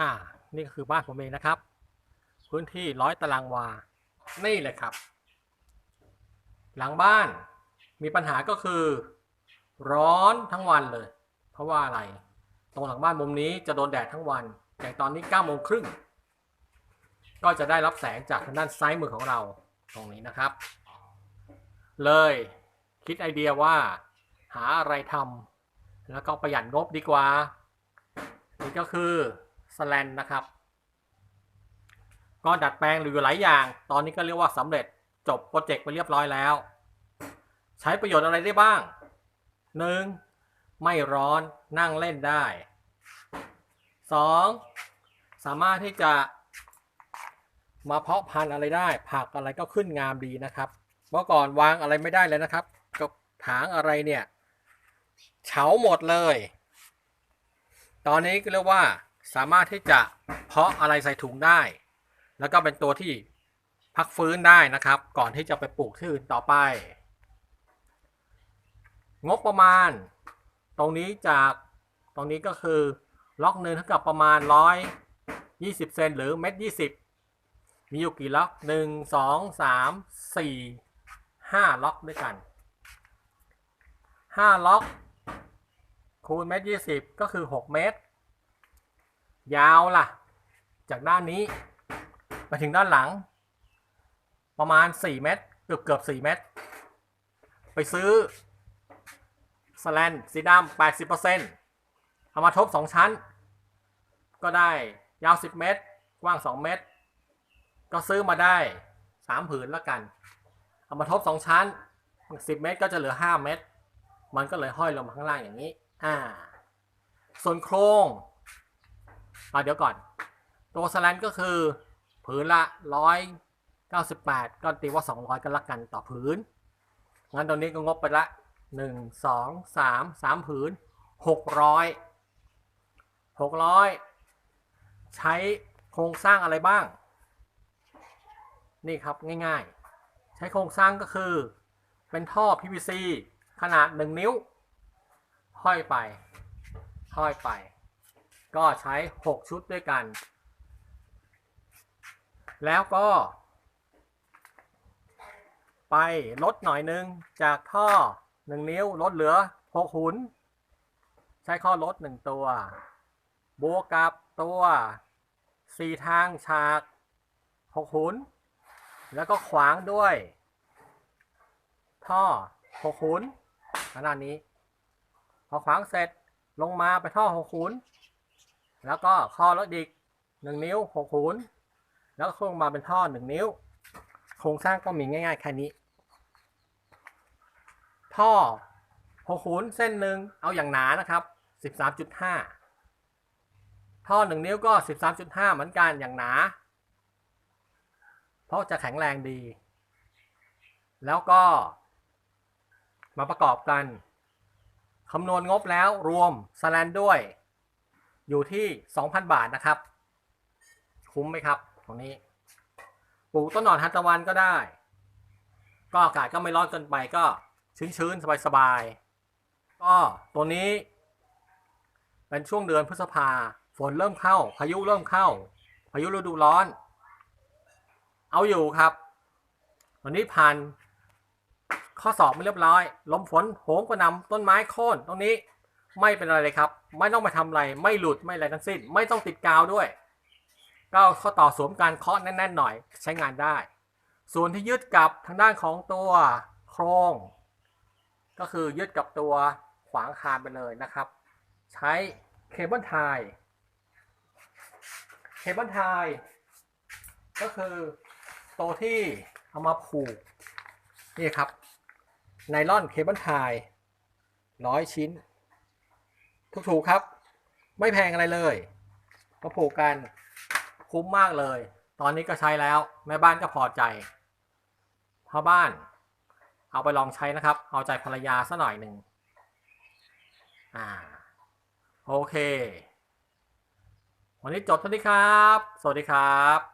อ่านี่ก็คือบ้านผมเองนะครับ พื้นที่ร้อยตารางวา นี่เลยครับ หลังบ้านมีปัญหาก็คือ ร้อนทั้งวันเลย เพราะว่าอะไร ตรงหลังบ้านมุมนี้จะโดนแดดทั้งวันอย่างตอนนี้9ก้าโมงครึ่งก็จะได้รับแสงจากทางด้านซ้ายมือของเราตรงนี้นะครับ เลยคิดไอเดียว่าหาอะไรทำแล้วก็ประหยัดงบดีกว่า นี่ก็คือ สแลนนะครับ ก็ดัดแปลงอยู่หลายอย่าง ตอนนี้ก็เรียกว่าสำเร็จจบโปรเจกต์ไปเรียบร้อยแล้ว ใช้ประโยชน์อะไรได้บ้าง 1. ไม่ร้อนนั่งเล่นได้ 2. สามารถที่จะมาเพาะพันธุ์อะไรได้ ผักอะไรก็ขึ้นงามดีนะครับ เมื่อก่อนวางอะไรไม่ได้เลยนะครับก็ถางอะไรเนี่ยเฉาหมดเลย ตอนนี้ก็เรียกว่า สามารถที่จะเพาะอะไรใส่ถุงได้ แล้วก็เป็นตัวที่พักฟื้นได้นะครับ ก่อนที่จะไปปลูกที่อื่นต่อไป งบประมาณ ตรงนี้จากตรงนี้ก็คือล็อกหนึ่งเท่ากับประมาณร้อยยี่สิบเซนหรือเม็ดยี่สิบมีอยู่กี่ล็อกหนึ่งสองสามสี่ห้าล็อกด้วยกันห้าล็อกคูณเมตรยี่สิบก็คือหกเมตร ยาวล่ะ จากด้านนี้ไปถึงด้านหลัง ประมาณ 4 เมตร เกือบเกือบ4เมตร ไปซื้อสแลนสีดำ80%เอามาทบ 2 ชั้น ก็ได้ยาว 10 เมตร กว้าง 2 เมตร ก็ซื้อมาได้ 3 ผืนแล้วกัน เอามาทบ 2 ชั้น 10 เมตรก็จะเหลือ 5 เมตร มันก็เลยห้อยลงมาข้างล่างอย่างนี้ อ่า ส่วนโครง อ่าเดี๋ยวก่อน ตัวสแลนก็คือผืนละ 198 ก็ตีว่า 200 ก็ละกันต่อผืน งั้นตรงนี้ก็งบไปละ 1 2 3 3 ผืน 600 600 ใช้โครงสร้างอะไรบ้าง นี่ครับง่ายๆ ใช้โครงสร้างก็คือ เป็นท่อ PVC ขนาด 1 นิ้ว ห้อยไป ห้อยไป ก็ใช้ 6 ชุดด้วยกัน แล้วก็ ไปลดหน่อยนึง จากท่อ 1 นิ้วลดเหลือ 6 หุน ใช้ข้อลด 1 ตัว บวกกับตัว 4 ทางฉาก 6 หุน แล้วก็ขวางด้วย ท่อ 6 หุนขนาดนี้ พอขวางเสร็จลงมาไปท่อ 6 หุน แล้วก็ข้อลดอีก1นิ้ว6หุนแล้วก็ลงมาเป็นท่อ1นิ้ว โครงสร้างก็มีง่ายๆแค่นี้ ท่อ6หุนเส้นหนึ่งเอาอย่างหนานะครับ13.5ท่อ1นิ้วก็13.5เหมือนกันอย่างหนา เพราะจะแข็งแรงดี แล้วก็ มาประกอบกันคำนวณงบแล้วรวมสแลนด้วย อยู่ที่ 2,000 บาทนะครับ คุ้มไหมครับ ตรงนี้ ปลูกต้นหนอนทันตะวันก็ได้ ก็อากาศก็ไม่ร้อนเกินไปก็ชื้นๆ สบายๆ ก็ตัวนี้ เป็นช่วงเดือนพฤษภา ฝนเริ่มเข้า พายุเริ่มเข้า พายุฤดูร้อน เอาอยู่ครับ วันนี้ผ่านข้อสอบไม่เรียบร้อย ลมฝนโหมกระหนำต้นไม้โค่นตรงนี้ ไม่เป็นอะไรเลยครับ ไม่ต้องไปทำอะไร ไม่หลุดไม่อะไรทั้งสิ้น ไม่ต้องติดกาวด้วยก็ข้อต่อสวมการเคาะแน่นๆหน่อยใช้งานได้ ส่วนที่ยึดกับทางด้านของตัวโครง ก็คือยึดกับตัวขวางคานไปเลยนะครับ ใช้เคเบิลไทยเคเบิลไทยก็คือตัวที่เอามาผูกนี่ครับไนลอนเคเบิลไทยร้อยชิ้น ถูกๆครับ ไม่แพงอะไรเลยก็ผูกกันคุ้มมากเลย ตอนนี้ก็ใช้แล้ว แม่บ้านก็พอใจพ่อบ้าน เอาไปลองใช้นะครับ เอาใจภรรยาซะหน่อยหนึ่งอ่าโอเค วันนี้จบเท่านี้ครับ สวัสดีครับ